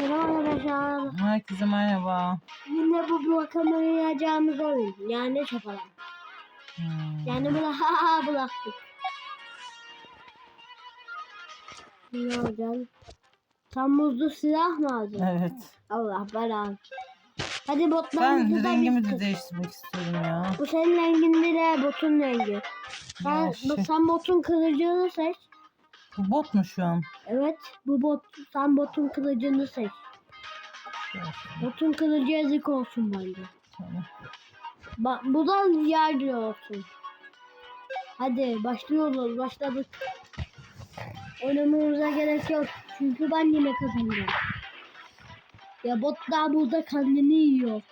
Selam arkadaşlar. Herkese merhaba. Yine bu bloka oynayacağımız oyun. Yani şapalan. Hmm. Yani bula ha ha bıraktık. Ne alacaksın? Tam muzlu silah mı alacaksın? Evet. Allah belanı. Hadi botlarımızı Ben rengimi de değiştirmek istiyorum ya. Bu senin rengin değil ha, botun rengi. Sen, Ya şey- sen botun kılıcını seç. Bu bot mu şu an? Evet bu bot sen botun kılıcını seç. Botun kılıcı ezik olsun bence. şöyle. Bak bu da yerli olsun. Hadi başlıyoruz. Başladık. Oynamamıza gerek yok. Çünkü ben yine kazanacağım. Ya bot daha burada kendini yiyor.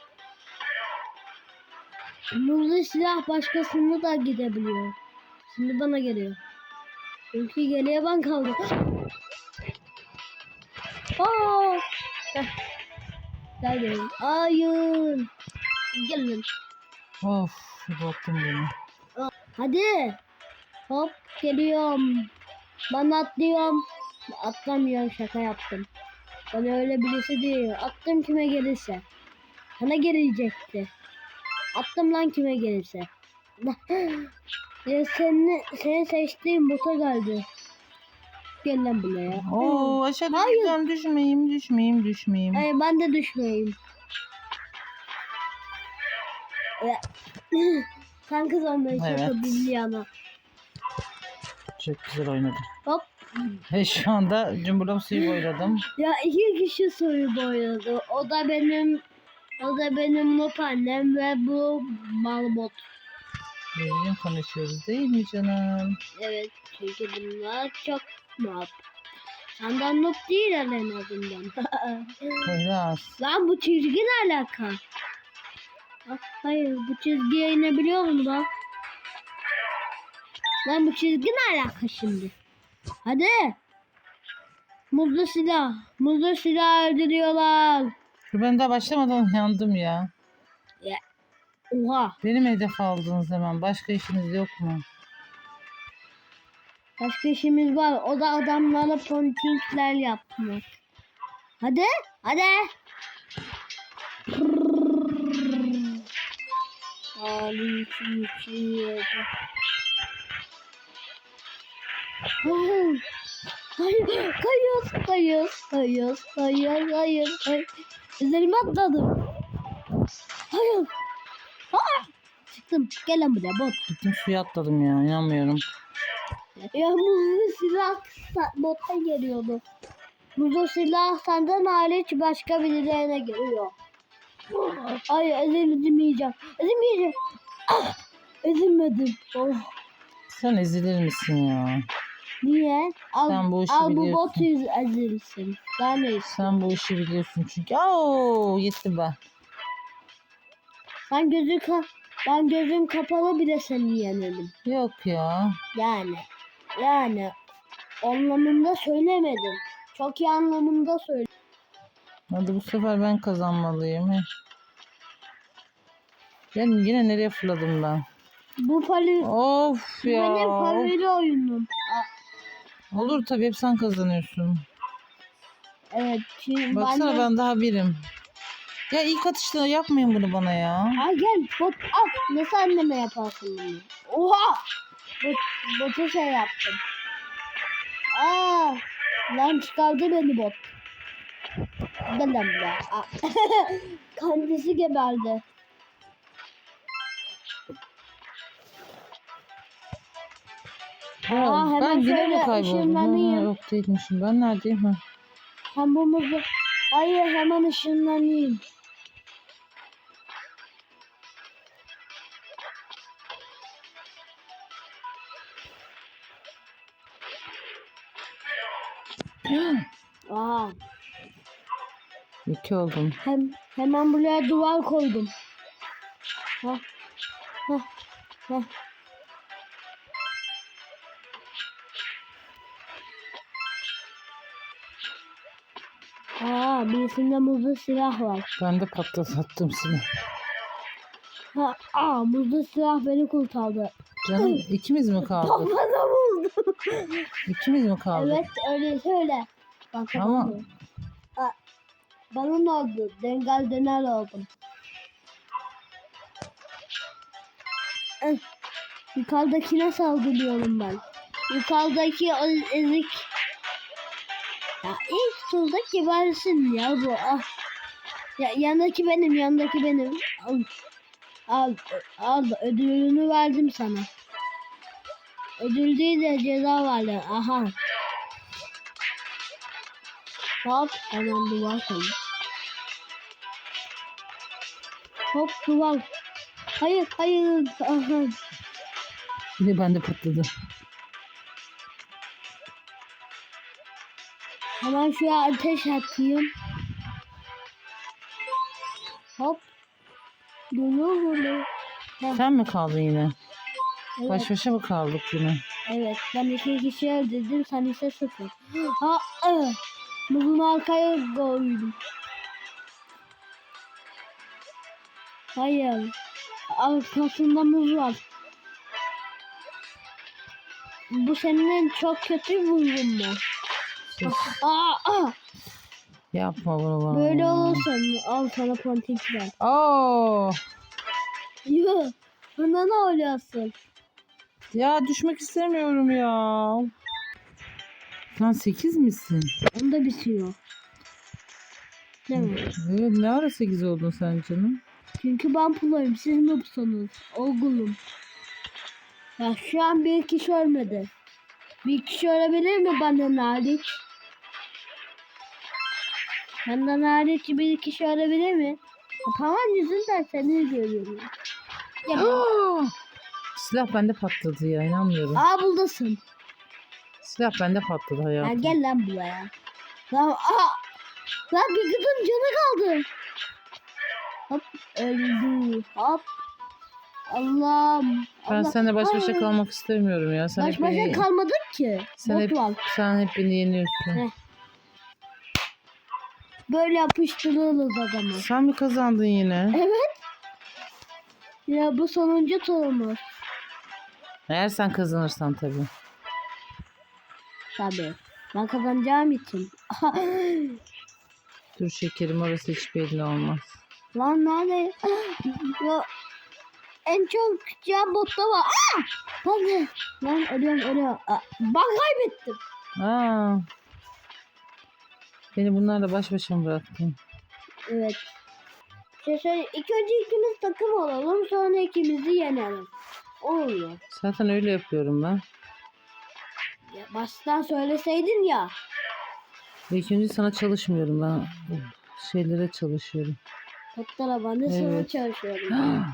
Muzlu silah başkasında da gidebiliyor. Şimdi bana geliyor. Çünkü geriye ben kaldım. Aa! Heh. Geldim. Hayır. Gelin. Of botum beni. Hadi. Hop geliyorum. Ben atlıyorum. Atlamıyorum şaka yaptım. Ben öyle birisi değil. Attım kime gelirse. Sana gelecekti. Attım lan kime gelirse. Ya senin, senin seçtiğin bota geldi. Gel lan buraya. Oo aşağı Hayır. düşeceğim düşmeyeyim düşmeyeyim düşmeyeyim. Hayır ben de düşmeyeyim. Ya, Sen kazandın Evet. şaka ana. Çok güzel oynadım. Hop. Ve şu anda cumburam suyu boyladım. Ya iki kişi soyu boyadı. O da benim o da benim noob annem ve bu malbot. Düzgün konuşuyoruz değil mi canım? Evet çünkü bunlar çok noob. Senden noob değil en azından. Biraz. lan bu çizgi ne alaka? Ah, Hayır bu çizgiye inebiliyor mu lan? Lan bu çizgi ne alaka şimdi? Hadi. Muzlu silah. Muzlu silah öldürüyorlar. Ben daha başlamadan yandım ya. Oha. Benim hedef aldığınız zaman başka işiniz yok mu? Başka işimiz var. O da adamlara pontingler yapmak. Hadi. Hadi. Ali için için. Hayır. Hayır. Kayıyoruz. Kayıyoruz. Kayıyoruz. Hayır. Hayır. Hayır. Üzerime atladım. Hayır. Aa! Çıktım. Gel lan buraya bot. Gittim suya atladım ya inanmıyorum. Ya muzlu silah bota geliyordu. Muzlu silah senden hariç başka birilerine geliyor. Ay ezilmeyeceğim. Ezilmeyeceğim. Ah, ezilmedim. Oh. Sen ezilir misin ya? Niye? Al, Sen bu işi al bu biliyorsun. bot yüz ezilsin. Ne istiyorsun? Sen bu işi biliyorsun çünkü. Oo gitti be. Ben gözü ka ben gözüm kapalı bile seni yenelim. Yok ya. Yani. Yani. Anlamında söylemedim. Çok iyi anlamında söyledim. Hadi bu sefer ben kazanmalıyım. he. Yani yine nereye fırladım ben? Bu pali Of ya. benim favori oyunum. Olur tabii hep sen kazanıyorsun. Evet. Baksana ben de... ben daha birim. Ya ilk atışta yapmayın bunu bana ya. Ay gel bot al. Nasıl anneme yaparsın bunu? Oha! Bot, botu şey yaptım. Aa! Lan çıkardı beni bot. Gel lan buraya. Aa. Kendisi geberdi. Ha, Aa, hemen ben yine mi kayboldum? Ha, yok değilmişim. Ben neredeyim? Ha. Sen bu muzu... Hayır hemen ışınlanayım. Aa, İki oldum. hem, hemen buraya duvar koydum. Hah, hah, hah. Aa, birisinde muzlu silah var. Ben de patlattım seni. Ha, aa, muzlu silah beni kurtardı. Canım ikimiz mi kaldık? Kafana vurdu. İkimiz mi kaldık? evet öyle söyle. Bak, Ama- Aa, Bana ne oldu? Dengal döner oldum. Eh, Yukarıdakine saldırıyorum ben. Yukarıdaki o ezik. Ya ilk turda gebersin ya bu. Ah. Ya, yandaki benim, yandaki benim. Al, al, al ödülünü verdim sana. Ödül değil de ceza vardı. Aha. Hop hemen duvar koyayım. Hop duvar. Hayır hayır. Aha. Yine bende patladı. Hemen şuraya ateş atayım. Hop. Dolu dolu. Sen mi kaldın yine? Evet, Baş başa mı kaldık yine? evet. Ben iki kişi öldürdüm. Sen ise sıfır. Ha, ı. Bugün arkaya koydum. Hayır. Arkasında muz var. Bu senin çok kötü vurgun mu? Aa, aa. Yapma bunu bana. Böyle olursan al sana pontik ver. Oo. Yuh. Buna ne oluyorsun? Ya düşmek istemiyorum ya. Sen 8 misin? Onda bitiyor. Değil mi? Evet ne ara 8 oldun sen canım? Çünkü ben proyum. Siz noobsunuz. Olgunum. Ya şu an bir kişi ölmedi. Bir kişi ölebilir mi benden hariç? Benden hariç bir kişi ölebilir mi? Tamam yüzünden seni görüyorum. Ya, Silah bende patladı ya inanmıyorum. aa buradasın. Silah bende patladı Ya hayatım. gel lan buraya. Lan aa! Lan bir kızın canı kaldı. Hop öldü. Hop. Allah'ım. Ben Allah. seninle baş başa Ay. kalmak istemiyorum ya. Sen Baş başa beni, kalmadık ki. sen hep, sen hep beni yeniyorsun. Heh. Böyle yapıştırırız adamı. Sen mi kazandın yine? Evet. Ya bu sonuncu turumuz. Eğer sen kazanırsan tabii. Tabii. Ben kazanacağım için. Dur şekerim orası hiç belli olmaz. Lan nerede? ya, en çok can botta var. Aa! Lan ne? Lan ölüyorum ölüyorum. Aa, ben kaybettim. Aa. Beni bunlarla baş başa mı bıraktın? Evet. Şey, şey, ilk önce ikimiz takım olalım sonra ikimizi yenelim. Oluyor. Zaten öyle yapıyorum ben. Ya baştan söyleseydin ya. İlk önce sana çalışmıyorum ben. Şeylere çalışıyorum. Hatta ben de sana Evet. çalışıyorum.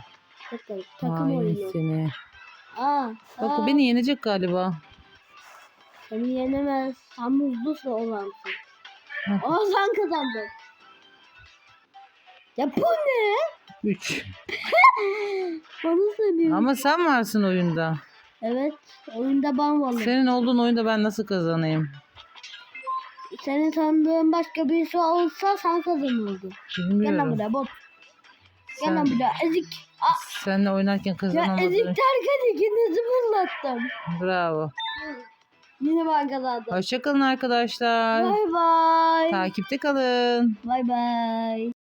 Hatta takım oyunu. seni. Aa, Bak aa, o beni yenecek galiba. Seni yenemez. Sen muzlusu olansın. Sen kazandın. Ya bu ne? 3. Bana söylüyor. Ama sen varsın oyunda. Evet. Oyunda ben varım. Senin olduğun oyunda ben nasıl kazanayım? Senin tanıdığın başka birisi olsa sen kazanırdın. Gel lan Bilmiyorum. buraya bot. Gel lan Sen, buraya ezik. Aa, seninle oynarken ya kazanamadım. ezik derken ikinizi fırlattım. Bravo. Yine ben kazandım. Hoşçakalın arkadaşlar. Bay bay. Takipte kalın. Bay bay.